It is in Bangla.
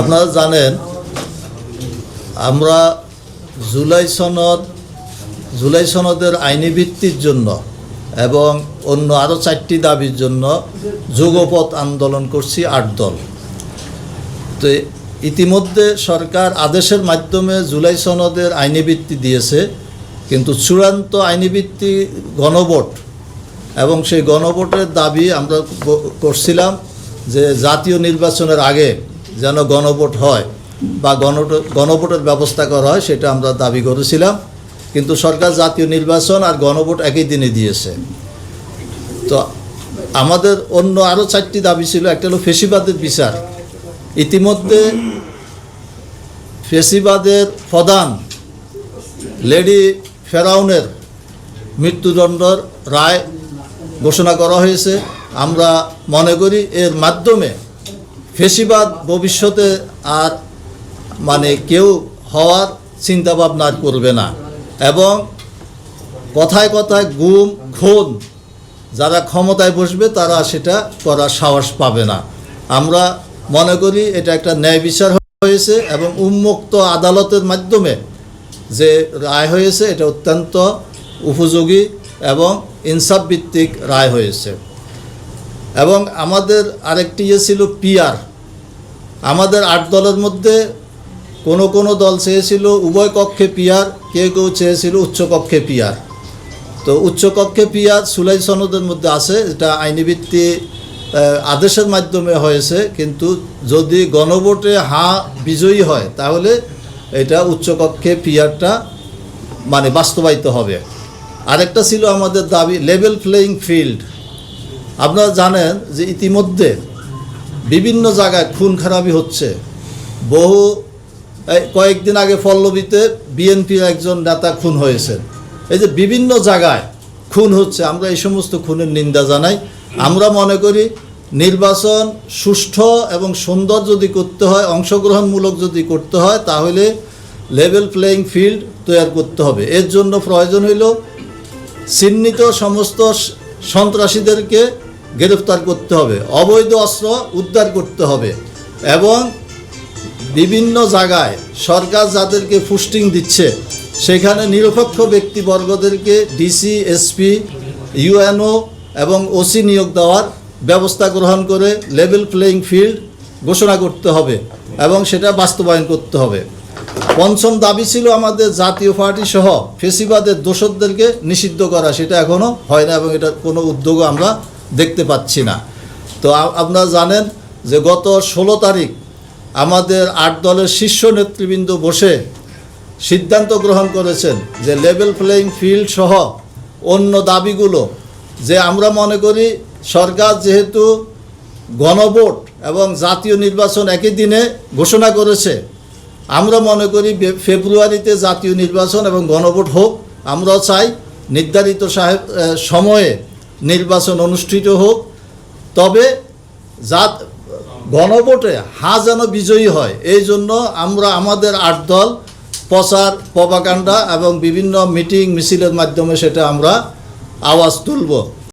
আপনারা জানেন, আমরা জুলাই সনদ, জুলাই সনদের আইনি ভিত্তির জন্য এবং অন্য আরও চারটি দাবির জন্য যুগপথ আন্দোলন করছি আট দল। তো ইতিমধ্যে সরকার আদেশের মাধ্যমে জুলাই সনদের আইনি ভিত্তি দিয়েছে, কিন্তু চূড়ান্ত আইনি ভিত্তি গণভোট এবং সেই গণভোটের দাবি আমরা করছিলাম যে জাতীয় নির্বাচনের আগে যেন গণভোট হয় বা গণ গণভোটের ব্যবস্থা করা হয়, সেটা আমরা দাবি করেছিলাম। কিন্তু সরকার জাতীয় নির্বাচন আর গণভোট একই দিনে দিয়েছে। তো আমাদের অন্য আরও চারটি দাবি ছিল, একটা হলো ফেসিবাদের বিচার। ইতিমধ্যে ফেসিবাদের প্রধান লেডি ফেরাউনের মৃত্যুদণ্ডর রায় ঘোষণা করা হয়েছে। আমরা মনে করি এর মাধ্যমে ফেসিবাদ ভবিষ্যতে আর মানে কেউ হওয়ার চিন্তাভাবনা করবে না। এবং কথায় কথায় গুম, খুন যারা ক্ষমতায় বসবে তারা সেটা করার সাহস পাবে না। আমরা মনে করি এটা একটা ন্যায় বিচার হয়েছে এবং উন্মুক্ত আদালতের মাধ্যমে যে রায় হয়েছে এটা অত্যন্ত উপযোগী এবং ইনসাফ ভিত্তিক রায় হয়েছে। এবং আমাদের আরেকটি ইয়ে ছিল পিয়ার আমাদের আট দলের মধ্যে কোনো কোনো দল চেয়েছিল উভয় কক্ষে পিয়ার, কেউ কেউ চেয়েছিল উচ্চ কক্ষে পিয়ার। তো উচ্চকক্ষে পিয়ার সুলাই সনদের মধ্যে আছে, এটা আইনি ভিত্তি আদেশের মাধ্যমে হয়েছে, কিন্তু যদি গণভোটে হা বিজয়ী হয়, তাহলে এটা উচ্চকক্ষে পিয়ারটা মানে বাস্তবায়িত হবে। আরেকটা ছিল আমাদের দাবি লেভেল প্লেয়িং ফিল্ড আপনারা জানেন যে ইতিমধ্যে বিভিন্ন জায়গায় খুন খারাপি হচ্ছে। বহু কয়েকদিন আগে পল্লবীতে বিএনপির একজন নেতা খুন হয়েছেন। এই যে বিভিন্ন জায়গায় খুন হচ্ছে, আমরা এই সমস্ত খুনের নিন্দা জানাই। আমরা মনে করি নির্বাচন সুষ্ঠু এবং সুন্দর যদি করতে হয়, অংশগ্রহণমূলক যদি করতে হয়, তাহলে লেভেল প্লেয়িং ফিল্ড তৈরি করতে হবে। এর জন্য প্রয়োজন হইল চিহ্নিত সমস্ত সন্ত্রাসীদেরকে গ্রেফতার করতে হবে, অবৈধ অস্ত্র উদ্ধার করতে হবে এবং বিভিন্ন জায়গায় সরকার যাদেরকে পুস্টিং দিচ্ছে, সেখানে নিরপেক্ষ ব্যক্তিবর্গদেরকে ডিসি এসপি ইউএনও এবং ওসি নিয়োগ দেওয়ার ব্যবস্থা গ্রহণ করে লেভেল প্লেয়িং ফিল্ড ঘোষণা করতে হবে এবং সেটা বাস্তবায়ন করতে হবে। পঞ্চম দাবি ছিল আমাদের জাতীয় পার্টি সহ ফেসিবাদের দোষরদেরকে নিষিদ্ধ করা, সেটা এখনও হয় না এবং এটার কোনো উদ্যোগও আমরা দেখতে পাচ্ছি না। তো আপনারা জানেন যে গত ষোলো তারিখ আমাদের আট দলের শীর্ষ নেতৃবৃন্দ বসে সিদ্ধান্ত গ্রহণ করেছেন যে লেভেল প্লেয়িং ফিল্ড সহ অন্য দাবিগুলো যে আমরা মনে করি সরকার যেহেতু গণভোট এবং জাতীয় নির্বাচন একই দিনে ঘোষণা করেছে, আমরা মনে করি ফেব্রুয়ারিতে জাতীয় নির্বাচন এবং গণভোট হোক, আমরাও চাই নির্ধারিত সাহেব সময়ে নির্বাচন অনুষ্ঠিত হোক, তবে যা গণভোটে হা যেন বিজয়ী হয়, এই জন্য আমরা আমাদের আট দল, প্রচার প্রবাকাণ্ডা এবং বিভিন্ন মিটিং, মিছিলের মাধ্যমে সেটা আমরা আওয়াজ তুলব।